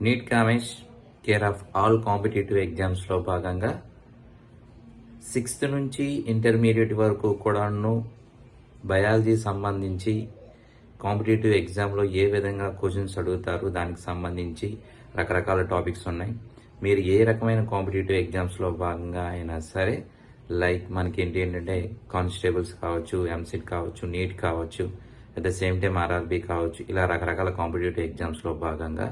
NEET Kamesh care of all competitive ఎగ్జామ్స్లో భాగంగా sixth నుంచి ఇంటర్మీడియట్ వరకు కూడాను బయాలజీ సంబంధించి కాంపిటేటివ్ ఎగ్జామ్లో ఏ విధంగా క్వశ్చన్స్ అడుగుతారు దానికి సంబంధించి రకరకాల టాపిక్స్ ఉన్నాయి. మీరు ఏ రకమైన కాంపిటేటివ్ ఎగ్జామ్స్లో భాగంగా అయినా సరే లైక్ మనకి ఏంటి ఏంటంటే కానిస్టేబుల్స్ కావచ్చు ఎంసెట్ కావచ్చు నీట్ కావచ్చు at the same time RRB కావచ్చు ఇలా రకరకాల కాంపిటేటివ్ ఎగ్జామ్స్లో భాగంగా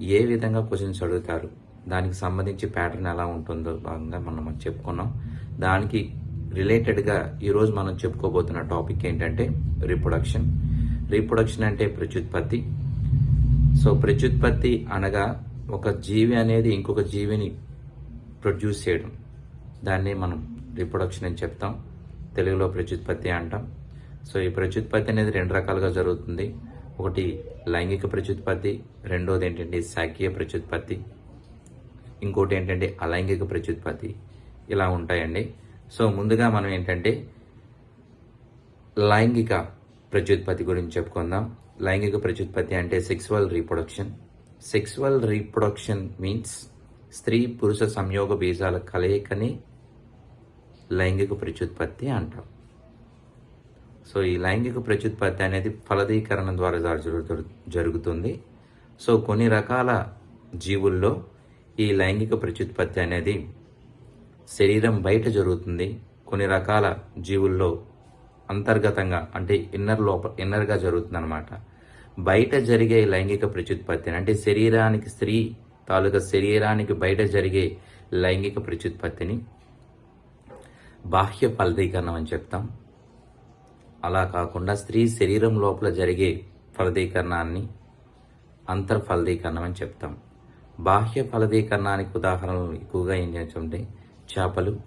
ఏ విధంగా క్వశ్చన్స్ అడుగుతారు? దానికి సంబంధించి ప్యాటర్న్ ఎలా ఉంటుందో భాగంగా మనం చెప్పుకున్నాం. దానికి రిలేటెడ్గా ఈరోజు మనం చెప్పుకోబోతున్న టాపిక్ ఏంటంటే రీప్రొడక్షన్. రీప్రొడక్షన్ అంటే ప్రత్యుత్పత్తి. సో ప్రత్యుత్పత్తి అనగా ఒక జీవి అనేది ఇంకొక జీవిని ప్రొడ్యూస్ చేయడం. దాన్ని మనం రీప్రొడక్షన్ అని చెప్తాం. తెలుగులో ప్రత్యుత్పత్తి అంటాం. సో ఈ ప్రత్యుత్పత్తి అనేది రెండు రకాలుగా జరుగుతుంది. ఒకటి లైంగిక ప్రత్యుత్పత్తి రెండోది ఏంటంటే శాఖీయ ప్రత్యుత్పత్తి ఇంకోటి ఏంటంటే అలైంగిక ప్రత్యుత్పత్తి. ఇలా ఉంటాయండి. సో ముందుగా మనం ఏంటంటే లైంగిక ప్రత్యుత్పత్తి గురించి చెప్పుకుందాం. లైంగిక ప్రత్యుత్పత్తి అంటే sexual reproduction sexual reproduction means స్త్రీ పురుష సంయోగ బీజాల కలయికని లైంగిక ప్రత్యుత్పత్తి అంటాం. సో ఈ లైంగిక ప్రత్యుత్పత్తి అనేది ఫలదీకరణ ద్వారా జరుగుతుంది. సో కొన్ని రకాల జీవుల్లో ఈ లైంగిక ప్రత్యుత్పత్తి అనేది శరీరం బయట జరుగుతుంది. కొన్ని రకాల జీవుల్లో అంతర్గతంగా అంటే ఇన్నర్ లోప ఇన్నర్గా జరుగుతుంది అనమాట బయట జరిగే లైంగిక ప్రత్యుత్పత్తిని అంటే శరీరానికి స్త్రీ తాలూకా శరీరానికి బయట జరిగే లైంగిక ప్రత్యుత్పత్తిని బాహ్య ఫలదీకరణం అని చెప్తాం. అలా కాకుండా స్త్రీ శరీరం లోపల జరిగే ఫలదీకరణాన్ని అంతర్ఫలదీకరణం అని చెప్తాం. బాహ్య ఫలదీకరణానికి ఉదాహరణలు ఎక్కువగా ఏం చేస్తుంటే చేపలు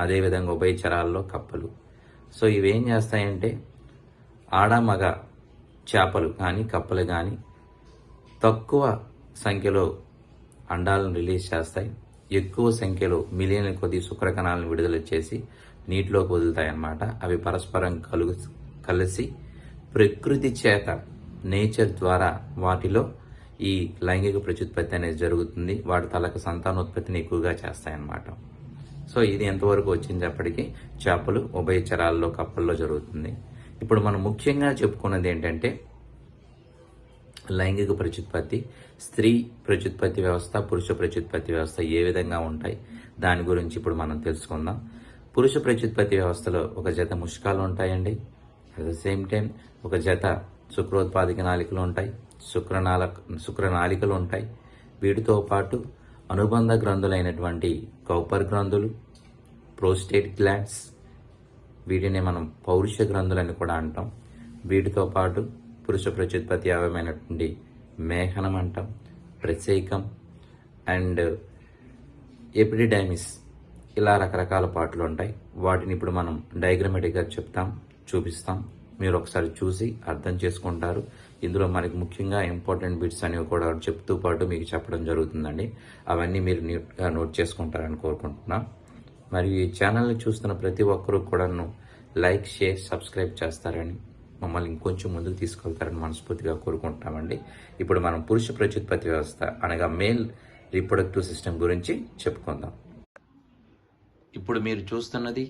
అదేవిధంగా ఉభయచరాల్లో కప్పలు. సో ఇవేం చేస్తాయంటే ఆడ మగ చేపలు కానీ కప్పలు కానీ తక్కువ సంఖ్యలో అండాలను రిలీజ్ చేస్తాయి. ఎక్కువ సంఖ్యలో మిలియన్ కొద్ది శుక్రకణాలను విడుదల చేసి నీటిలోకి వదులుతాయన్నమాట. అవి పరస్పరం కలుగు కలిసి ప్రకృతి చేత నేచర్ ద్వారా వాటిలో ఈ లైంగిక ప్రత్యుత్పత్తి అనేది జరుగుతుంది. వాటి తలకు సంతానోత్పత్తిని ఎక్కువగా చేస్తాయన్నమాట. సో ఇది ఎంతవరకు వచ్చినప్పటికీ చేపలు ఉభయచరాల్లో కప్పల్లో జరుగుతుంది. ఇప్పుడు మనం ముఖ్యంగా చెప్పుకున్నది ఏంటంటే లైంగిక ప్రత్యుత్పత్తి స్త్రీ ప్రత్యుత్పత్తి వ్యవస్థ పురుష ప్రత్యుత్పత్తి వ్యవస్థ ఏ విధంగా ఉంటాయి? దాని గురించి ఇప్పుడు మనం తెలుసుకుందాం. పురుష ప్రత్యుత్పత్తి వ్యవస్థలో ఒక జత ముష్కాలు ఉంటాయండి. అట్ ద సేమ్ టైం ఒక జత శుక్రోత్పాదిక నాళికలు ఉంటాయి. శుక్రనాళ శుక్రనాళికలు ఉంటాయి. వీటితో పాటు అనుబంధ గ్రంథులైనటువంటి కౌపర్ గ్రంథులు ప్రోస్టేట్ గ్లాండ్స్ వీటిని మనం పౌరుష గ్రంథులని కూడా అంటాం. వీటితో పాటు పురుష ప్రత్యుత్పత్తి అవయమైనటువంటి మేహనం అంటాం ప్రత్యేకం అండ్ ఎపిడిడైమిస్ ఇలా రకరకాల పాటలు ఉంటాయి. వాటిని ఇప్పుడు మనం డయాగ్రమెటిక్గా చెప్తాం చూపిస్తాం. మీరు ఒకసారి చూసి అర్థం చేసుకుంటారు. ఇందులో మనకి ముఖ్యంగా ఇంపార్టెంట్ బిట్స్ అనేవి కూడా చెప్తూ పాటు మీకు చెప్పడం జరుగుతుందండి. అవన్నీ మీరు నీట్గా నోట్ చేసుకుంటారని కోరుకుంటున్నాం. మరియు ఈ ఛానల్ని చూస్తున్న ప్రతి ఒక్కరూ కూడాను లైక్ షేర్ సబ్స్క్రైబ్ చేస్తారని మమ్మల్ని ఇంకొంచెం ముందుకు తీసుకెళ్తారని మనస్ఫూర్తిగా కోరుకుంటున్నామండి. ఇప్పుడు మనం పురుష ప్రత్యుత్పత్తి వ్యవస్థ అనగా మేల్ రీప్రొడక్టివ్ సిస్టమ్ గురించి చెప్పుకుందాం. ఇప్పుడు మీరు చూస్తున్నది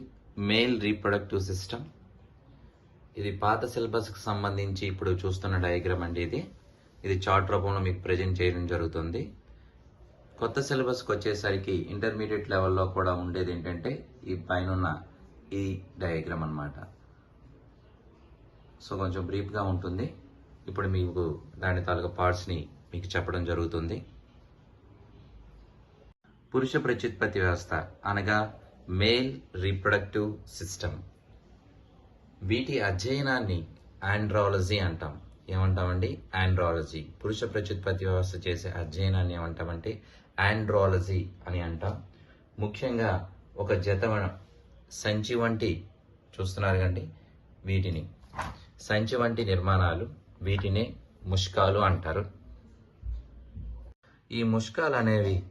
మేల్ రీప్రొడక్టివ్ సిస్టమ్. ఇది పాత సిలబస్కి సంబంధించి ఇప్పుడు చూస్తున్న డయాగ్రామ్ అండి ఇది. ఇది చార్ట్ రూపంలో మీకు ప్రజెంట్ చేయడం జరుగుతుంది. కొత్త సిలబస్కి వచ్చేసరికి ఇంటర్మీడియట్ లెవెల్లో కూడా ఉండేది ఏంటంటే ఈ పైన ఈ డయాగ్రామ్ అన్నమాట. సో కొంచెం బ్రీఫ్గా ఉంటుంది. ఇప్పుడు మీకు దాని తాలూకా పార్ట్స్ని మీకు చెప్పడం జరుగుతుంది. పురుష ప్రత్యుత్పత్తి వ్యవస్థ అనగా మేల్ రీప్రొడక్టివ్ సిస్టమ్. వీటి అధ్యయనాన్ని ఆండ్రాలజీ అంటాం. ఏమంటామండి? ఆండ్రాలజీ. పురుష ప్రత్యుత్పత్తి వ్యవస్థ చేసే అధ్యయనాన్ని ఏమంటామంటే ఆండ్రాలజీ అని అంటాం. ముఖ్యంగా ఒక జత సంచి వంటి చూస్తున్నారు కండి వీటిని. సంచి వంటి నిర్మాణాలు వీటినే ముష్కాలు అంటారు. ఈ ముష్కాలు అనేవి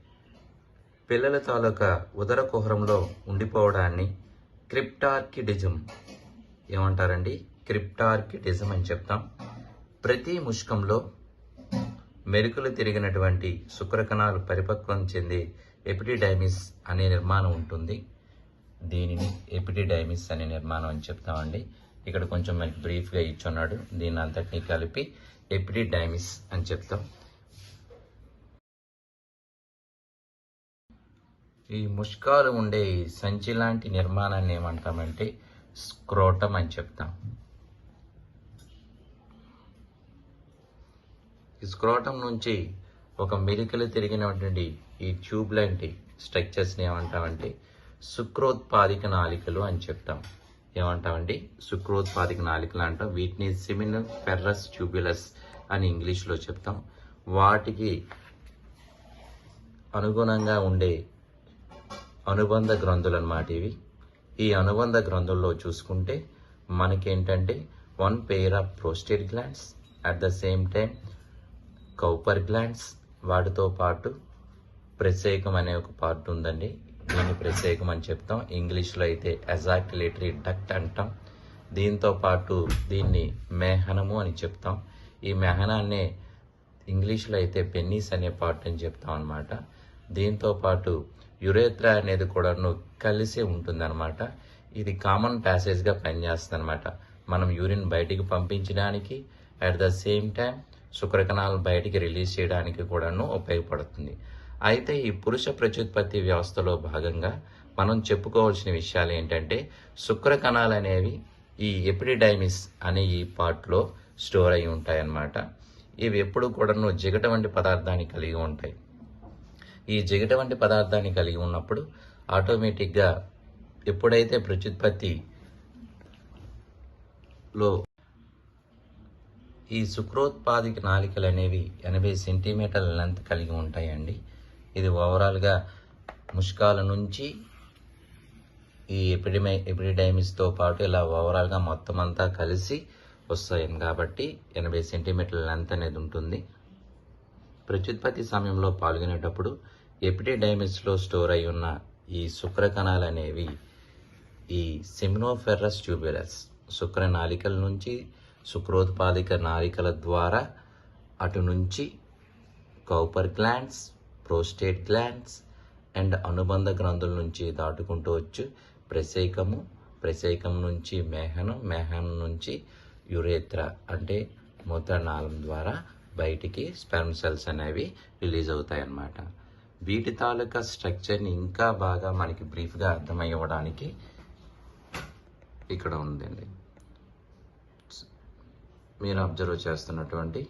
పిల్లల తాలూకా ఉదర కుహరంలో ఉండిపోవడాన్ని క్రిప్టార్కిడిజం ఏమంటారండి? క్రిప్టార్కిడిజం అని చెప్తాం. ప్రతి ముష్కంలో మెరుకులు తిరిగినటువంటి శుక్రకణాలు పరిపక్వం చెంది ఎపిటిడైమిస్ అనే నిర్మాణం ఉంటుంది. దీనిని ఎపిటిడైమిస్ అనే నిర్మాణం అని చెప్తామండి. ఇక్కడ కొంచెం మనకి బ్రీఫ్గా ఇచ్చున్నాడు. దీన్ని అంతటినీ కలిపి ఎపిటిడైమిస్ అని చెప్తాం. ఈ ముష్కాలు ఉండే సంచి లాంటి నిర్మాణాన్ని ఏమంటామంటే స్క్రోటం అని చెప్తాం. ఈ స్క్రోటం నుంచి ఒక మెలికలు తిరిగినటువంటి ఈ ట్యూబ్ లాంటి స్ట్రక్చర్స్ని ఏమంటామంటే శుక్రోత్పాదిక నాలికలు అని చెప్తాం. ఏమంటామండి? శుక్రోత్పాదిక నాలికలు అంటాం. వీటిని సిమిన్ ఫెర్రస్ ట్యూబ్యులస్ అని ఇంగ్లీష్లో చెప్తాం. వాటికి అనుగుణంగా ఉండే అనుబంధ గ్రంథులు అన్నమాట ఇవి. ఈ అనుబంధ గ్రంథుల్లో చూసుకుంటే మనకేంటంటే one pair of prostate glands at the same time Cowper glands వాటితో పాటు ప్రత్యేకం అనే ఒక పార్ట్ ఉందండి. దీన్ని ప్రత్యేకం అని చెప్తాం. ఇంగ్లీష్లో అయితే ఎజాక్యులేటరీ డక్ట్ అంటాం. దీంతో పాటు దీన్ని మేహనము అని చెప్తాం. ఈ మెహనాన్నే ఇంగ్లీష్లో అయితే పెన్నీస్ అనే పార్ట్ అని చెప్తాం అనమాట దీంతో పాటు యురేత్రా అనేది కూడాను కలిసి ఉంటుందన్నమాట. ఇది కామన్ ప్యాసేజ్గా పనిచేస్తుంది అనమాట మనం యూరిన్ బయటికి పంపించడానికి అట్ ద సేమ్ టైం శుక్రకణాలు బయటికి రిలీజ్ చేయడానికి కూడాను ఉపయోగపడుతుంది. అయితే ఈ పురుష ప్రత్యుత్పత్తి వ్యవస్థలో భాగంగా మనం చెప్పుకోవాల్సిన విషయాలు ఏంటంటే శుక్రకణాలు అనేవి ఈ ఎపిడిడైమిస్ అనే ఈ పార్ట్లో స్టోర్ అయి ఉంటాయన్నమాట. ఇవి ఎప్పుడు కూడాను జిగట వంటి పదార్థాన్ని కలిగి ఉంటాయి. ఈ జిగట వంటి పదార్థాన్ని కలిగి ఉన్నప్పుడు ఆటోమేటిక్గా ఎప్పుడైతే ప్రత్యుత్పత్తిలో ఈ శుక్రోత్పాదిక నాలికలు అనేవి ఎనభై సెంటీమీటర్ల లెంత్ కలిగి ఉంటాయండి. ఇది ఓవరాల్గా ముష్కాల నుంచి ఈ ఎపిడిమై ఎపిడిడైమిస్తో పాటు ఇలా ఓవరాల్గా మొత్తం అంతా కలిసి వస్తాయి కాబట్టి ఎనభై సెంటీమీటర్ల లెంత్ అనేది ఉంటుంది. ప్రత్యుత్పత్తి సమయంలో పాల్గొనేటప్పుడు ఎపిడిడైమిస్లో స్టోర్ అయి ఉన్న ఈ శుక్ర కణాలు అనేవి ఈ సిమ్నోఫెర్రస్ ట్యూబ్యులస్ శుక్ర నాళికల నుంచి శుక్రోత్పాదిక నాళికల ద్వారా అటు నుంచి Cowper glands prostate glands and అనుబంధ గ్రంథుల నుంచి దాటుకుంటూ వచ్చు. ప్రసేకము ప్రసేకం నుంచి మేహనం మేహనం నుంచి యురేత్ర అంటే మూత్రనాళం ద్వారా బయటికి స్పెర్మ్ సెల్స్ అనేవి రిలీజ్ అవుతాయి అన్నమాట వీటి తాలూకా స్ట్రక్చర్ని ఇంకా బాగా మనకి బ్రీఫ్గా అర్థమయ్యడానికి ఇక్కడ ఉందండి. మీరు అబ్జర్వ్ చేస్తున్నటువంటి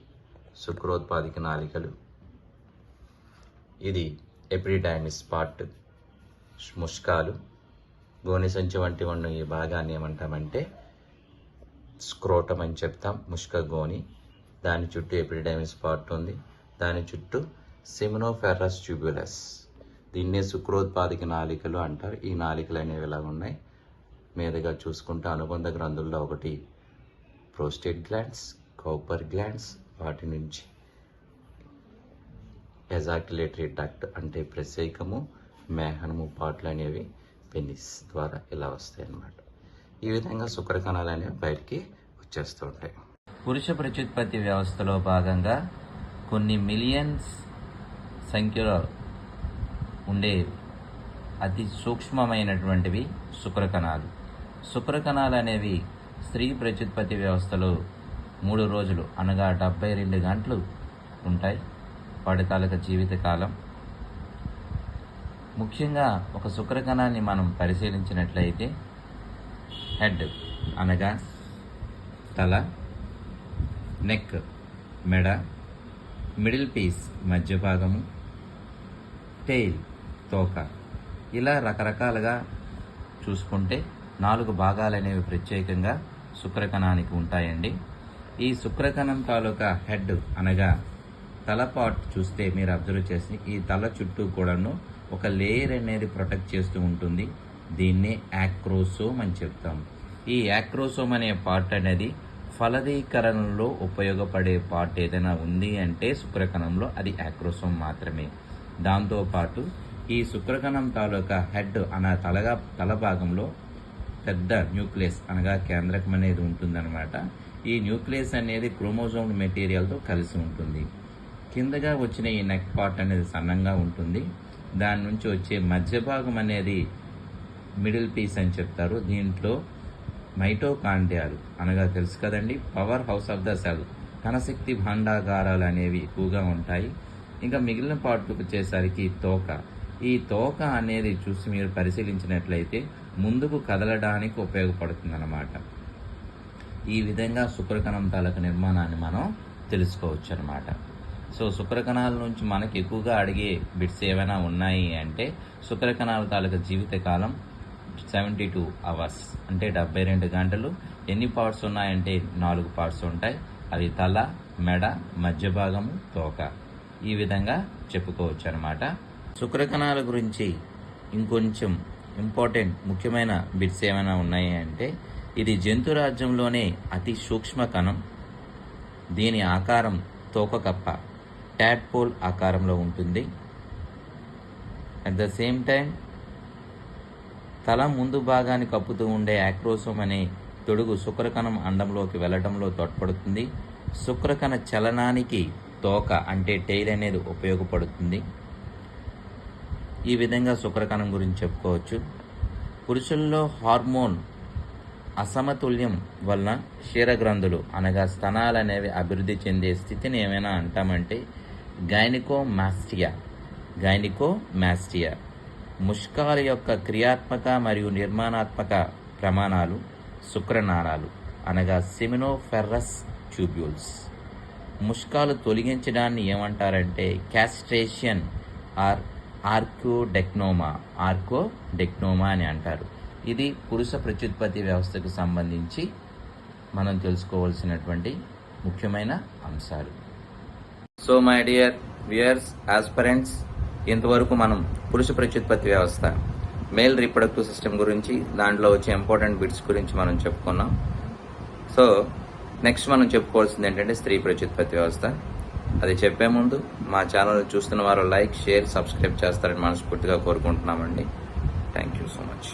శుక్రోత్పాదిక నాళికలు ఇది ఎపిడిడైమిస్ పార్ట్ ముష్కాలు. గోనిసంచి వంటి ఉన్న ఈ భాగాన్ని ఏమంటామంటే స్క్రోటం అని చెప్తాం ముష్క గోని దాని చుట్టూ ఎపిడిడైమిస్ పార్ట్ ఉంది. దాని చుట్టూ సెమినోఫెర్రస్ ట్యూబ్యులస్ దీన్నే శుక్రోత్పాదిక నాలికలు అంటారు. ఈ నాళికలు అనేవి ఎలా ఉన్నాయి? మీదుగా చూసుకుంటే అనుబంధ గ్రంథుల్లో ఒకటి ప్రోస్టేట్ గ్లాండ్స్ కోపర్ గ్లాండ్స్ వాటి నుంచి ఎజాక్యులేటరీ డక్ట్ అంటే ప్రత్యేకము మేహనము పాటలు అనేవి పెనిస్ ద్వారా ఇలా వస్తాయి అన్నమాట. ఈ విధంగా శుక్రకణాలు అనేవి బయటికి వచ్చేస్తూ ఉంటాయి. పురుష ప్రత్యుత్పత్తి వ్యవస్థలో భాగంగా కొన్ని మిలియన్స్ సంఖ్యలో ఉండే అతి సూక్ష్మమైనటువంటివి శుక్రకణాలు. శుక్రకణాలు అనేవి స్త్రీ ప్రత్యుత్పత్తి వ్యవస్థలో మూడు రోజులు అనగా డెబ్బై రెండు గంటలు ఉంటాయి వాటి తాలూకా జీవితకాలం. ముఖ్యంగా ఒక శుక్రకణాన్ని మనం పరిశీలించినట్లయితే హెడ్ అనగా తల నెక్ మెడ మిడిల్ పీస్ మధ్య భాగము టెయిల్ తోక ఇలా రకరకాలుగా చూసుకుంటే నాలుగు భాగాలు అనేవి ప్రత్యేకంగా శుక్రకణానికి ఉంటాయండి. ఈ శుక్రకణం తాలూకా హెడ్ అనగా తల పార్ట్ చూస్తే మీరు అబ్జర్వ్ చేసి ఈ తల చుట్టూ కూడాను ఒక లేయర్ అనేది ప్రొటెక్ట్ చేస్తూ ఉంటుంది. దీన్నే యాక్రోసోమ్ అని చెప్తాం. ఈ యాక్రోసోమ్ అనే పార్ట్ అనేది ఫలదీకరణలో ఉపయోగపడే పార్ట్ ఏదైనా ఉంది అంటే శుక్రకణంలో అది యాక్రోసోమ్ మాత్రమే. దాంతోపాటు ఈ శుక్రకణం తాలూకా హెడ్ అన తలగా తల భాగంలో పెద్ద న్యూక్లియస్ అనగా కేంద్రకం అనేది ఉంటుందన్నమాట. ఈ న్యూక్లియస్ అనేది క్రోమోజోమ్ మెటీరియల్తో కలిసి ఉంటుంది. కిందగా వచ్చిన ఈ నెక్ పార్ట్ అనేది సన్నంగా ఉంటుంది. దాని నుంచి వచ్చే మధ్య భాగం అనేది మిడిల్ పీస్ అని చెప్తారు. దీంట్లో మైటోకాండియాలు అనగా తెలుసు కదండి power house of the cell. కణశక్తి భాండాగారాలు అనేవి ఎక్కువగా ఉంటాయి. ఇంకా మిగిలిన పార్ట్లకు వచ్చేసరికి తోక. ఈ తోక అనేది చూసి మీరు పరిశీలించినట్లయితే ముందుకు కదలడానికి ఉపయోగపడుతుందన్నమాట. ఈ విధంగా శుక్రకణం తాలూకు నిర్మాణాన్ని మనం తెలుసుకోవచ్చు అనమాట సో శుక్రకణాల నుంచి మనకి ఎక్కువగా అడిగే బిట్స్ ఏమైనా ఉన్నాయి అంటే శుక్రకణాల తాలూకు జీవితకాలం సెవెంటీ టూ అవర్స్ అంటే డెబ్బై రెండు గంటలు. ఎన్ని పార్ట్స్ ఉన్నాయంటే నాలుగు పార్ట్స్ ఉంటాయి. అవి తల మెడ మధ్య భాగము తోక. ఈ విధంగా చెప్పుకోవచ్చు అనమాట శుక్రకణాల గురించి ఇంకొంచెం ఇంపార్టెంట్ ముఖ్యమైన బిట్స్ ఏమైనా ఉన్నాయి అంటే ఇది జంతు రాజ్యంలోనే అతి సూక్ష్మ కణం. దీని ఆకారం తోకకప్ప ట్యాడ్పోల్ ఆకారంలో ఉంటుంది. అట్ ద సేమ్ టైం తల ముందు భాగాన్ని కప్పుతూ ఉండే యాక్రోసోమ్ అనే తొడుగు శుక్రకణం అండంలోకి వెళ్ళడంలో తోడ్పడుతుంది. శుక్రకణ చలనానికి తోక అంటే టైల్ అనేది ఉపయోగపడుతుంది. ఈ విధంగా శుక్రకణం గురించి చెప్పుకోవచ్చు. పురుషుల్లో హార్మోన్ అసమతుల్యం వలన క్షీరగ్రంథులు అనగా స్తనాలు అనేవి అభివృద్ధి చెందే స్థితిని ఏమైనా అంటామంటే గైనికోమాస్టియా గైనికోమాస్టియా ముష్కాల యొక్క క్రియాత్మక మరియు నిర్మాణాత్మక ప్రమాణాలు శుక్రనాళాలు అనగా సెమినోఫెర్రస్ ట్యూబ్యూల్స్ ముష్కాలు తొలగించడాన్ని ఏమంటారంటే క్యాస్ట్రేషన్ ఆర్ ఆర్కోడెక్నోమా ఆర్కోడెక్నోమా అని అంటారు. ఇది పురుష ప్రత్యుత్పత్తి వ్యవస్థకు సంబంధించి మనం తెలుసుకోవాల్సినటువంటి ముఖ్యమైన అంశాలు. So my dear viewers aspirants ఇంతవరకు మనం పురుష ప్రత్యుత్పత్తి వ్యవస్థ మేల్ రీప్రొడక్టివ్ సిస్టమ్ గురించి దాంట్లో వచ్చే ఇంపార్టెంట్ బిట్స్ గురించి మనం చెప్పుకున్నాం. సో నెక్స్ట్ మనం చెప్పుకోవాల్సింది ఏంటంటే స్త్రీ ప్రత్యుత్పత్తి వ్యవస్థ. అది చెప్పే ముందు మా ఛానల్ చూస్తున్న వారు లైక్ షేర్ సబ్స్క్రైబ్ చేస్తారని మనస్ఫూర్తిగా కోరుకుంటున్నామండి. Thank you so much